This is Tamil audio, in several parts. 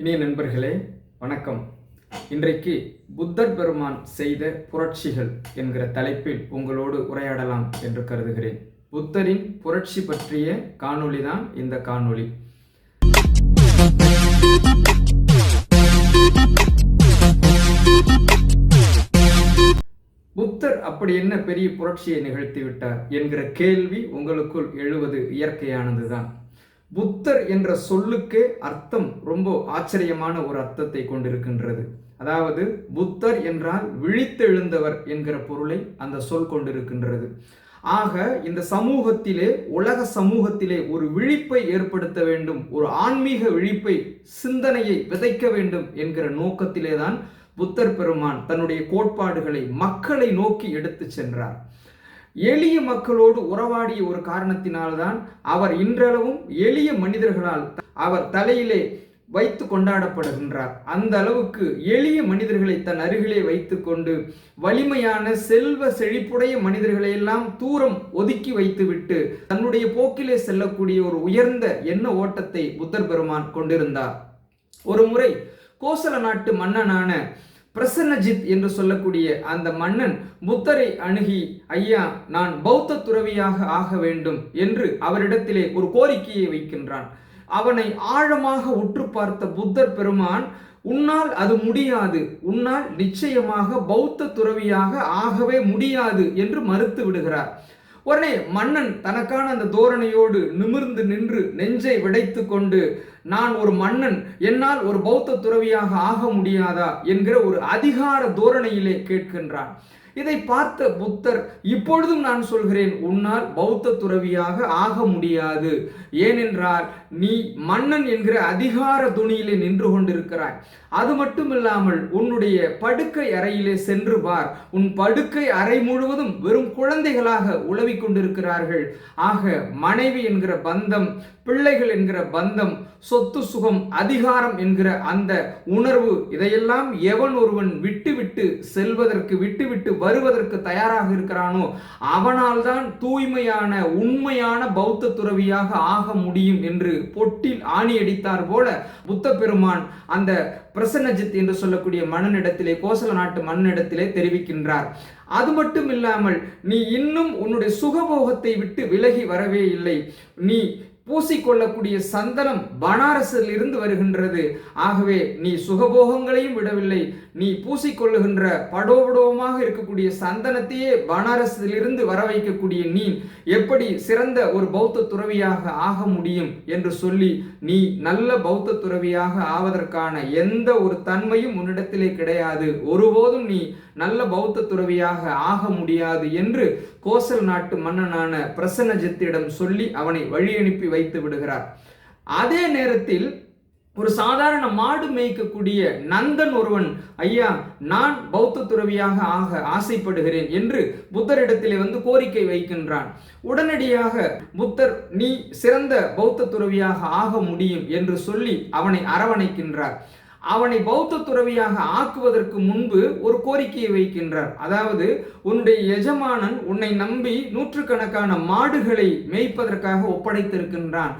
இனிய நண்பர்களே வணக்கம். இன்றைக்கு புத்தர் பெருமான் செய்த புரட்சிகள் என்கிற தலைப்பில் உங்களோடு உரையாடலாம் என்று கருதுகிறேன். புத்தரின் புரட்சி பற்றிய காணொளி தான் இந்த காணொளி. புத்தர் அப்படி என்ன பெரிய புரட்சியை நிகழ்த்தி விட்டார் என்கிற கேள்வி உங்களுக்குள் எழுவது இயற்கையானதுதான். புத்தர் என்ற சொல்லுக்கே அர்த்தம் ரொம்ப ஆச்சரியமான ஒரு அர்த்தத்தை கொண்டிருக்கின்றது. அதாவது புத்தர் என்றால் விழித்தெழுந்தவர் என்கிற பொருளை அந்த சொல் கொண்டிருக்கின்றது. ஆக இந்த சமூகத்திலே உலக சமூகத்திலே ஒரு விழிப்பை ஏற்படுத்த வேண்டும் ஒரு ஆன்மீக விழிப்பை சிந்தனையை விதைக்க வேண்டும் என்கிற நோக்கத்திலே தான் புத்தர் பெருமான் தன்னுடைய கோட்பாடுகளை மக்களை நோக்கி எடுத்து சென்றார். எளிய மக்களோடு உறவாடிய ஒரு காரணத்தினால்தான் அவர் இன்றளவும் எளிய மனிதர்களால் அவர் தலையிலே வைத்து கொண்டாடப்படுகின்றார். அந்த அளவுக்கு எளிய மனிதர்களை தன் அருகிலே வைத்துக்கொண்டு வலிமையான செல்வ செழிப்புடைய மனிதர்களை எல்லாம் தூரம் ஒதுக்கி வைத்துவிட்டு தன்னுடைய போக்கிலே செல்லக்கூடிய ஒரு உயர்ந்த எண்ண ஓட்டத்தை புத்தர் பெருமான் கொண்டிருந்தார். ஒரு முறை கோசல நாட்டு மன்னனான பிரசன்னஜித் என்று சொல்லக்கூடிய அந்த மன்னன் புத்தரை அணுகி ஐயா நான் பௌத்த துறவியாக ஆக வேண்டும் என்று அவரிடத்திலே ஒரு கோரிக்கையை வைக்கின்றான். அவனை ஆழமாக உற்று பார்த்த புத்தர் பெருமான் உன்னால் அது முடியாது. உன்னால் நிச்சயமாக பௌத்த துறவியாக ஆகவே முடியாது என்று மறுத்து விடுகிறார். உடனே மன்னன் தனக்கான அந்த தோரணையோடு நிமிர்ந்து நின்று நெஞ்சை விடைத்து கொண்டு நான் ஒரு மன்னன் என்னால் ஒரு பௌத்த துறவியாக ஆக முடியாதா என்கிற ஒரு அதிகார தோரணையிலே கேட்கின்றான். இதை பார்த்த புத்தர் இப்பொழுதும் நான் சொல்கிறேன் உன்னால் பௌத்த துறவியாக ஆக முடியாது. ஏனென்றால் நீ மன்னன் என்கிற அதிகார துணியிலே நின்று கொண்டிருக்கிறாய். அது மட்டும் இல்லாமல் உன்னுடைய படுக்கை அறையிலே சென்று பார். உன் படுக்கை அறை முழுவதும் வெறும் குழந்தைகளாக உழவிக் கொண்டிருக்கிறார்கள். ஆக மனைவி என்கிற பந்தம் பிள்ளைகள் என்கிற பந்தம் சொத்து சுகம் அதிகாரம் என்கிற அந்த உணர்வு இதையெல்லாம் எவன் ஒருவன் விட்டுவிட்டு செல்வதற்கு விட்டுவிட்டு வருவதற்கு தயாராக இருக்கிறானோ அவனால் தான் தூய்மையான உண்மையான பௌத்த துறவியாக ஆக முடியும் என்று பொட்டில் ஆணி அடித்தார் போல புத்த பெருமான் அந்த பிரசன்னஜித் என்று சொல்லக்கூடிய மன்னனிடத்திலே கோசல நாட்டு மன்னனிடத்திலே தெரிவிக்கின்றார். அது மட்டும் இல்லாமல் நீ இன்னும் உன்னுடைய சுகபோகத்தை விட்டு விலகி வரவே இல்லை. நீ பூசிக்கொள்ளக்கூடிய சந்தனம் பனாரஸில் இருந்து வருகின்றது. ஆகவே நீ சுகபோகங்களையும் விடவில்லை. நீ பூசிக்கொள்ளுகின்ற படோபடோமாக இருக்கக்கூடிய சந்தனத்தையே பனாரஸில் இருந்து வர வைக்கக்கூடிய நீ எப்படி சிறந்த ஒரு பௌத்த துறவியாக ஆக முடியும் என்று சொல்லி நீ நல்ல பௌத்த துறவியாக ஆவதற்கான எந்த ஒரு தன்மையும் உன்னிடத்திலே கிடையாது. ஒருபோதும் நீ நல்ல பௌத்த துறவியாக ஆக முடியாது என்று கோசல் நாட்டு மன்னனான பிரசன்னஜித்திடம் சொல்லி அவனை வழி அனுப்பி வைத்து விடுகிறார். அதே நேரத்தில் ஒரு சாதாரண மாடு மேய்க்கக்கூடிய நந்தன் ஒருவன் ஐயா நான் பௌத்த துறவியாக ஆக ஆசைப்படுகிறேன் என்று புத்தரிடத்திலே வந்து கோரிக்கை வைக்கின்றான். உடனடியாக புத்தர் நீ சிறந்த பௌத்த துறவியாக ஆக முடியும் என்று சொல்லி அவனை அரவணைக்கின்றார். அவனை பௌத்த துறவியாக ஆக்குவதற்கு முன்பு ஒரு கோரிக்கையை வைக்கின்றார். அதாவது உன்னுடைய எஜமானன் உன்னை நம்பி நூற்றுக்கணக்கான மாடுகளை மேய்ப்பதற்காக ஒப்படைத்திருக்கின்றான்.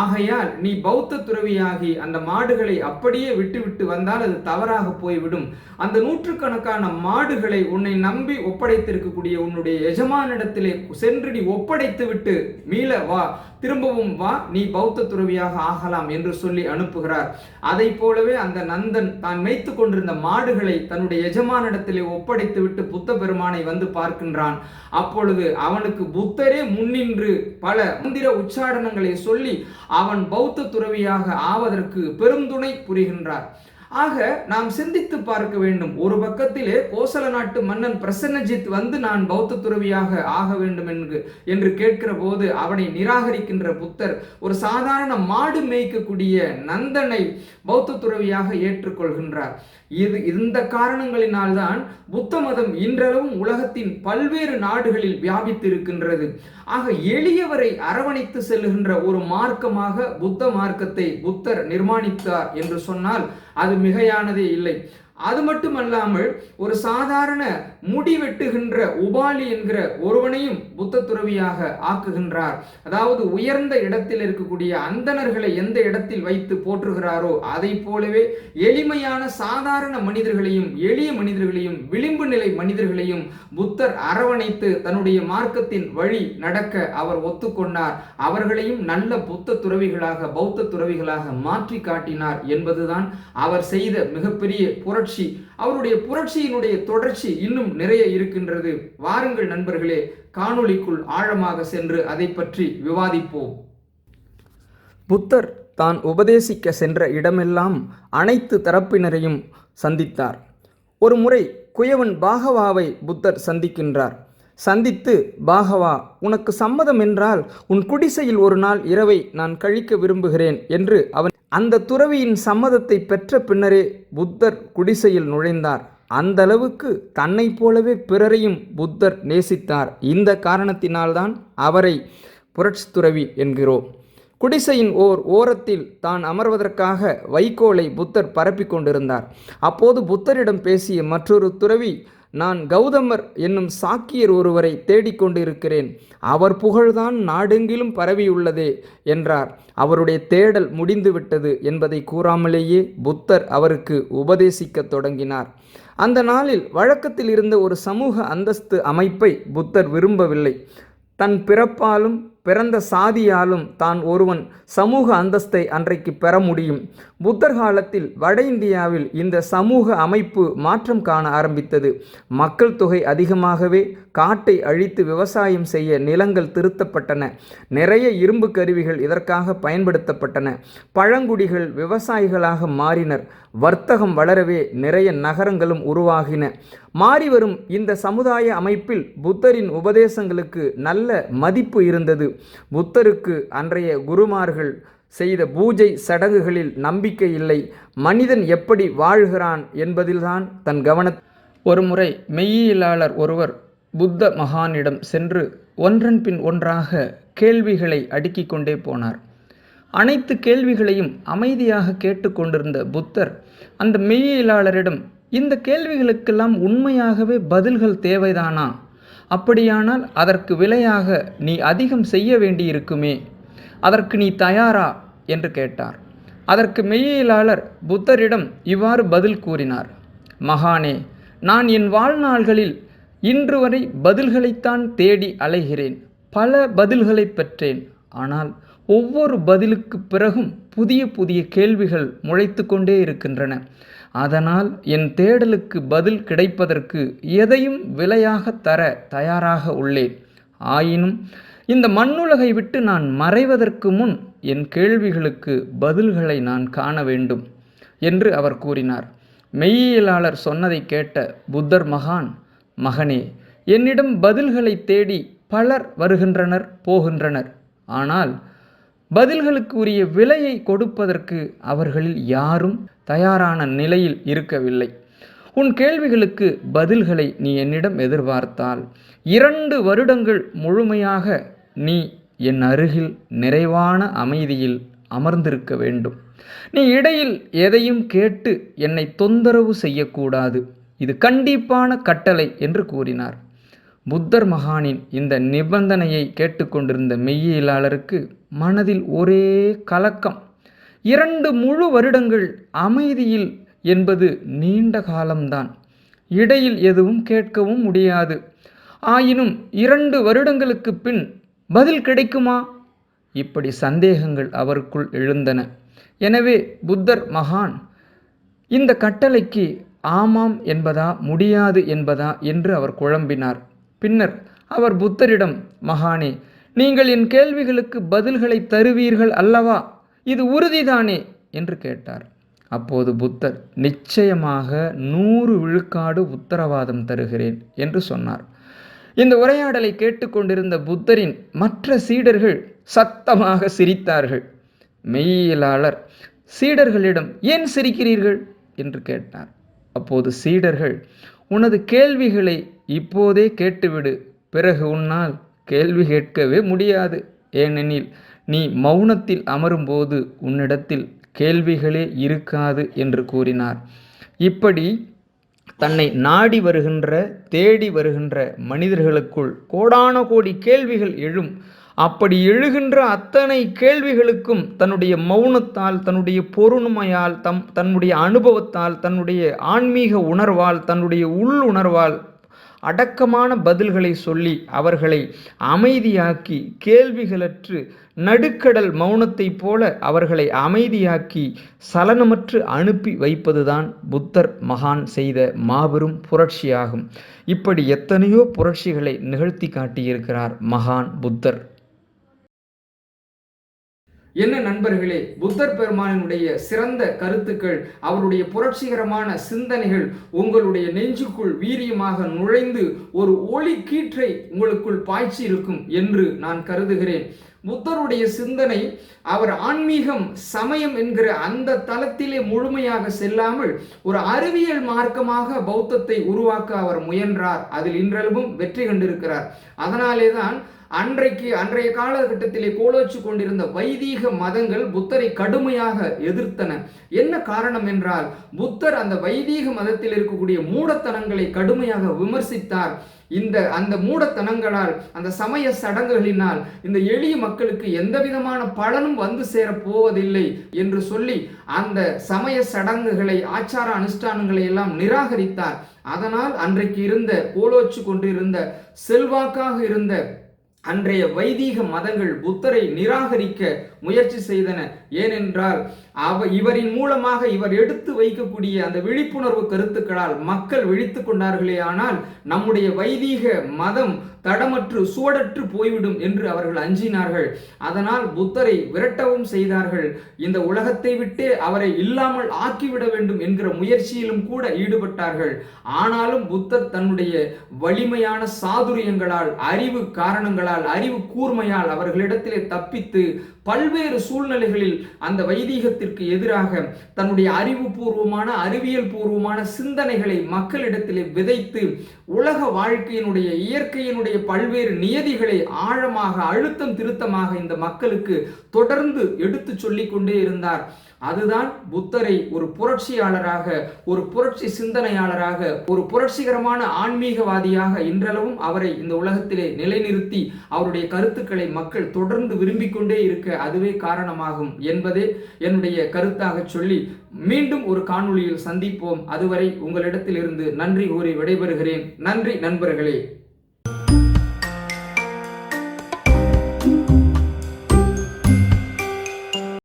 ஆகையால் நீ பௌத்த துறவியாகி அந்த மாடுகளை அப்படியே விட்டுவிட்டு வந்தால் அது தவறாக போய்விடும். அந்த நூற்றுக்கணக்கான மாடுகளை உன்னை நம்பி ஒப்படைத்திருக்கக்கூடிய உன்னுடைய எஜமானிடத்திலே சென்று நீ ஒப்படைத்து விட்டு மீள வா திரும்பவும் வா நீ பௌத்த துறவியாக ஆகலாம் என்று சொல்லி அனுப்புகிறார். அதை போலவே அந்த நந்தன் தான் மேய்த்து கொண்டிருந்த மாடுகளை தன்னுடைய எஜமானிடத்திலே ஒப்படைத்து விட்டு புத்த பெருமானை வந்து பார்க்கின்றான். அப்பொழுது அவனுக்கு புத்தரே முன்னின்று பல மந்திர உச்சாரணங்களை சொல்லி அவன் பௌத்த துறவியாக ஆவதற்கு பெருந்துணை புரிகின்றார். ஆக நாம் சிந்தித்து பார்க்க வேண்டும். ஒரு பக்கத்திலே கோசல நாட்டு மன்னன் பிரசன்னஜித் வந்து நான் பௌத்த துறவியாக ஆக வேண்டும் என்று என்று கேட்கிற போது அவனை நிராகரிக்கின்ற புத்தர் ஒரு சாதாரண மாடு மேய்க்கக்கூடிய நந்தனை பௌத்த துறவியாக ஏற்றுக்கொள்கின்றார். இது இந்த காரணங்களினால்தான் புத்த மதம் இன்றளவும் உலகத்தின் பல்வேறு நாடுகளில் வியாபித்து இருக்கின்றது ஆக எளியவரை அரவணைத்து செல்லுகின்ற ஒரு மார்க்கமாக புத்த மார்க்கத்தை புத்தர் நிர்மாணித்தார் என்று சொன்னால் அது மிகையானதே இல்லை. அது மட்டுமல்லாமல் ஒரு சாதாரண முடி வெட்டுகின்ற உபாலி என்கிற ஒருவனையும் புத்த துறவியாக ஆக்குகின்றார். அதாவது உயர்ந்த இடத்தில் இருக்கக்கூடிய அந்தணர்களை எந்த இடத்தில் வைத்து போற்றுகிறாரோ அதை போலவே எளிமையான சாதாரண மனிதர்களையும் எளிய மனிதர்களையும் விளிம்பு நிலை மனிதர்களையும் புத்தர் அரவணைத்து தன்னுடைய மார்க்கத்தின் வழி நடக்க அவர் ஒத்துக்கொண்டார். அவர்களையும் நல்ல புத்த துறவிகளாக பௌத்த துறவிகளாக மாற்றி காட்டினார் என்பதுதான் அவர் செய்த மிகப்பெரிய புரட்சி. அவருடைய புரட்சியினுடைய தொடர்ச்சி இன்னும் நிறைய இருக்கின்றது. வாருங்கள் நண்பர்களே காணொளிக்குள் ஆழமாக சென்று அதை பற்றி விவாதிப்போம். புத்தர் தான் உபதேசிக்க சென்ற இடமெல்லாம் அனைத்து தரப்பினரையும் சந்தித்தார். ஒரு முறை குயவன் பாகவாவை புத்தர் சந்திக்கின்றார். சந்தித்து பாகவா உனக்கு சம்மதம் என்றால் உன் குடிசையில் ஒரு நாள் இரவை நான் கழிக்க விரும்புகிறேன் என்று அவன் அந்த துறவியின் சம்மதத்தை பெற்ற பின்னரே புத்தர் குடிசையில் நுழைந்தார். அந்த அளவுக்கு தன்னைப் போலவே பிறரையும் புத்தர் நேசித்தார். இந்த காரணத்தினால்தான் அவரை புரட்சி துறவி என்கிறோம். குடிசையின் ஓர் ஓரத்தில் தான் அமர்வதற்காக வைக்கோலை புத்தர் பரப்பிக் கொண்டிருந்தார். அப்போது புத்தரிடம் பேசிய மற்றொரு துறவி நான் கௌதமர் என்னும் சாக்கியர் ஒருவரை தேடிக்கொண்டிருக்கிறேன். அவர் புகழ்தான் நாடெங்கிலும் பரவியுள்ளதே என்றார். அவருடைய தேடல் முடிந்துவிட்டது என்பதை கூறாமலேயே புத்தர் அவருக்கு உபதேசிக்கத் தொடங்கினார். அந்த நாளில் வழக்கத்தில் இருந்த ஒரு சமூக அந்தஸ்து அமைப்பை புத்தர் விரும்பவில்லை. தன் பிறப்பாலும் பிறந்த சாதியாலும் தான் ஒருவன் சமூக அந்தஸ்தை அன்றைக்கு பெற முடியும். புத்தர் காலத்தில் வட இந்தியாவில் இந்த சமூக அமைப்பு மாற்றம் காண ஆரம்பித்தது. மக்கள் தொகை அதிகமாகவே காட்டை அழித்து விவசாயம் செய்ய நிலங்கள் திருத்தப்பட்டன. நிறைய இரும்பு கருவிகள் இதற்காக பயன்படுத்தப்பட்டன. பழங்குடிகள் விவசாயிகளாக மாறினர். வர்த்தகம் வளரவே நிறைய நகரங்களும் உருவாகின. மாறிவரும் இந்த சமுதாய அமைப்பில் புத்தரின் உபதேசங்களுக்கு நல்ல மதிப்பு இருந்தது. புத்தருக்கு அன்றைய குருமார்கள் செய்த பூஜை சடங்குகளில் நம்பிக்கை இல்லை. மனிதன் எப்படி வாழ்கிறான் என்பதில்தான் தன் கவன ஒருமுறை மெய்யியலாளர் ஒருவர் புத்த மகானிடம் சென்று ஒன்றன் பின் ஒன்றாக கேள்விகளை அடுக்கிக் கொண்டே போனார். அனைத்து கேள்விகளையும் அமைதியாக கேட்டுக்கொண்டிருந்த புத்தர் அந்த மெய்யியலாளரிடம் இந்த கேள்விகளுக்கெல்லாம் உண்மையாகவே பதில்கள் தேவைதானா? அப்படியானால் அதற்கு விலையாக நீ அதிகம் செய்ய வேண்டியிருக்குமே அதற்கு நீ தயாரா? என்று கேட்டார். அதற்கு மெய்யியலாளர் புத்தரிடம் இவ்வாறு பதில் கூறினார். மகானே நான் என் வாழ்நாள்களில் இன்று வரை பதில்களைத்தான் தேடி அலைகிறேன் பல பதில்களை பெற்றேன். ஆனால் ஒவ்வொரு பதிலுக்கு பிறகும் புதிய புதிய கேள்விகள் முளைத்து கொண்டே இருக்கின்றன. அதனால் என் தேடலுக்கு பதில் கிடைப்பதற்கு எதையும் விலையாக தர தயாராக உள்ளேன். ஆயினும் இந்த மண்ணுலகை விட்டு நான் மறைவதற்கு முன் என் கேள்விகளுக்கு பதில்களை நான் காண வேண்டும் என்று அவர் கூறினார். மெய்யியலாளர் சொன்னதை கேட்ட புத்தர் மகான் மகனே என்னிடம் பதில்களை தேடி பலர் வருகின்றனர் போகின்றனர். ஆனால் பதில்களுக்கு உரிய விலையை கொடுப்பதற்கு அவர்களில் யாரும் தயாரான நிலையில் இருக்கவில்லை. உன் கேள்விகளுக்கு பதில்களை நீ என்னிடம் எதிர்பார்த்தால் இரண்டு வருடங்கள் முழுமையாக நீ என் அருகில் நிறைவான அமைதியில் அமர்ந்திருக்க வேண்டும். நீ இடையில் எதையும் கேட்டு என்னை தொந்தரவு செய்யக்கூடாது. இது கண்டிப்பான கட்டளை என்று கூறினார். புத்தர் மகானின் இந்த நிபந்தனையை கேட்டுக்கொண்டிருந்த மெய்யியலாளருக்கு மனதில் ஒரே கலக்கம். இரண்டு முழு வருடங்கள் அமைதியில் என்பது நீண்ட காலம்தான். இடையில் எதுவும் கேட்கவும் முடியாது. ஆயினும் இரண்டு வருடங்களுக்கு பின் பதில் கிடைக்குமா? இப்படி சந்தேகங்கள் அவருக்குள் எழுந்தன. எனவே புத்தர் மகான் இந்த கட்டளைக்கு ஆமாம் என்பதா முடியாது என்பதா என்று அவர் குழம்பினார். பின்னர் அவர் புத்தரிடம் மகானே நீங்கள் என் கேள்விகளுக்கு பதில்களை தருவீர்கள் அல்லவா? இது உறுதிதானே? என்று கேட்டார். அப்போது புத்தர் நிச்சயமாக நூறு விழுக்காடு உத்தரவாதம் தருகிறேன் என்று சொன்னார். இந்த உரையாடலை கேட்டுக்கொண்டிருந்த புத்தரின் மற்ற சீடர்கள் சத்தமாக சிரித்தார்கள். மெய்யியலாளர் சீடர்களிடம் ஏன் சிரிக்கிறீர்கள்? என்று கேட்டார். அப்போது சீடர்கள் உனது கேள்விகளை இப்போதே கேட்டுவிடு பிறகு உன்னால் கேள்வி கேட்கவே முடியாது. ஏனெனில் நீ மௌனத்தில் அமரும்போது உன்னிடத்தில் கேள்விகளே இருக்காது என்று கூறினார். இப்படி தன்னை நாடி வருகின்ற தேடி வருகின்ற மனிதர்களுக்குள் கோடான கோடி கேள்விகள் எழும். அப்படி எழுகின்ற அத்தனை கேள்விகளுக்கும் தன்னுடைய மௌனத்தால் தன்னுடைய பொருண்மையால் தம் தன்னுடைய அனுபவத்தால் தன்னுடைய ஆன்மீக உணர்வால் தன்னுடைய உள் உணர்வால் அடக்கமான பதில்களை சொல்லி அவர்களை அமைதியாக்கி கேள்விகளற்று நடுக்கடல் மௌனத்தைப் போல அவர்களை அமைதியாக்கி சலனமற்று அனுப்பி வைப்பதுதான் புத்தர் மகான் செய்த மாபெரும் புரட்சியாகும். இப்படி எத்தனையோ புரட்சிகளை நிகழ்த்தி காட்டியிருக்கிறார் மகான் புத்தர். என்ன நண்பர்களே புத்தர் பெருமானினுடைய சிறந்த கருத்துக்கள் அவருடைய புரட்சிகரமான சிந்தனைகள் உங்களுடைய நெஞ்சுக்குள் வீரியமாக நுழைந்து ஒரு ஒளி கீற்றை உங்களுக்குள் பாய்ச்சி இருக்கும் என்று நான் கருதுகிறேன். புத்தருடைய சிந்தனை அவர் ஆன்மீகம் சமயம் என்கிற அந்த தளத்திலே முழுமையாக செல்லாமல் ஒரு அறிவியல் மார்க்கமாக பௌத்தத்தை உருவாக்க அவர் முயன்றார். அதில் இன்றளவும் வெற்றி கண்டிருக்கிறார். அதனாலே தான் அன்றைக்கு அன்றைய காலகட்டத்திலே கோலோச்சு கொண்டிருந்த வைதீக மதங்கள் புத்தரை கடுமையாக எதிர்த்தன. என்ன காரணம் என்றால் புத்தர் அந்த வைதீக மதத்தில் இருக்கக்கூடிய மூடத்தனங்களை கடுமையாக விமர்சித்தார். இந்த அந்த மூடத்தனங்களால் அந்த சமய சடங்குகளினால் இந்த எளிய மக்களுக்கு எந்த விதமான பலனும் வந்து சேர போவதில்லை என்று சொல்லி அந்த சமய சடங்குகளை ஆச்சார அனுஷ்டானங்களை எல்லாம் நிராகரித்தார். அதனால் அன்றைக்கு இருந்த கோலோச்சு கொண்டிருந்த செல்வாக்காக இருந்த அன்றைய வைதீக மதங்கள் புத்தரை நிராகரிக்க முயற்சி செய்தன. ஏனென்றால் அவ இவரின் மூலமாக இவர் எடுத்து வைக்கக்கூடிய அந்த விழிப்புணர்வு கருத்துக்களால் மக்கள் விழித்து கொண்டார்களே ஆனால் நம்முடைய வைதீக மதம் தடமற்று சுவடற்று போய்விடும் என்று அவர்கள் அஞ்சினார்கள். அதனால் புத்தரை விரட்டவும் செய்தார்கள். இந்த உலகத்தை விட்டே அவரை இல்லாமல் ஆக்கிவிட வேண்டும் என்கிற முயற்சியிலும் கூட ஈடுபட்டார்கள். ஆனாலும் புத்தர் தன்னுடைய வலிமையான சாதுரியங்களால் அறிவு காரணங்களால் அறிவு கூர்மையால் அவர்களிடத்திலே தப்பித்து பல்வேறு பல்வேறு சூழ்நிலைகளில் அந்த வைதீகத்திற்கு எதிராக தன்னுடைய அறிவுபூர்வமான அறிவியல் பூர்வமான சிந்தனைகளை மக்களிடத்திலே விதைத்து உலக வாழ்க்கையினுடைய இயற்கையினுடைய பல்வேறு நியதிகளை ஆழமாக அழுத்தம் திருத்தமாக இந்த மக்களுக்கு தொடர்ந்து எடுத்து சொல்லிக் கொண்டே இருந்தார். அதுதான் புத்தரை ஒரு புரட்சியாளராக ஒரு புரட்சி சிந்தனையாளராக ஒரு புரட்சிகரமான ஆன்மீகவாதியாக இன்றளவும் அவரை இந்த உலகத்திலே நிலைநிறுத்தி அவருடைய கருத்துக்களை மக்கள் தொடர்ந்து விரும்பிக் கொண்டே இருக்க அதுவே காரணமாகும் என்பதே என்னுடைய கருத்தாக சொல்லி மீண்டும் ஒரு காணொளியில் சந்திப்போம். அதுவரை உங்களிடத்திலிருந்து நன்றி கூறி விடைபெறுகிறேன். நன்றி நண்பர்களே.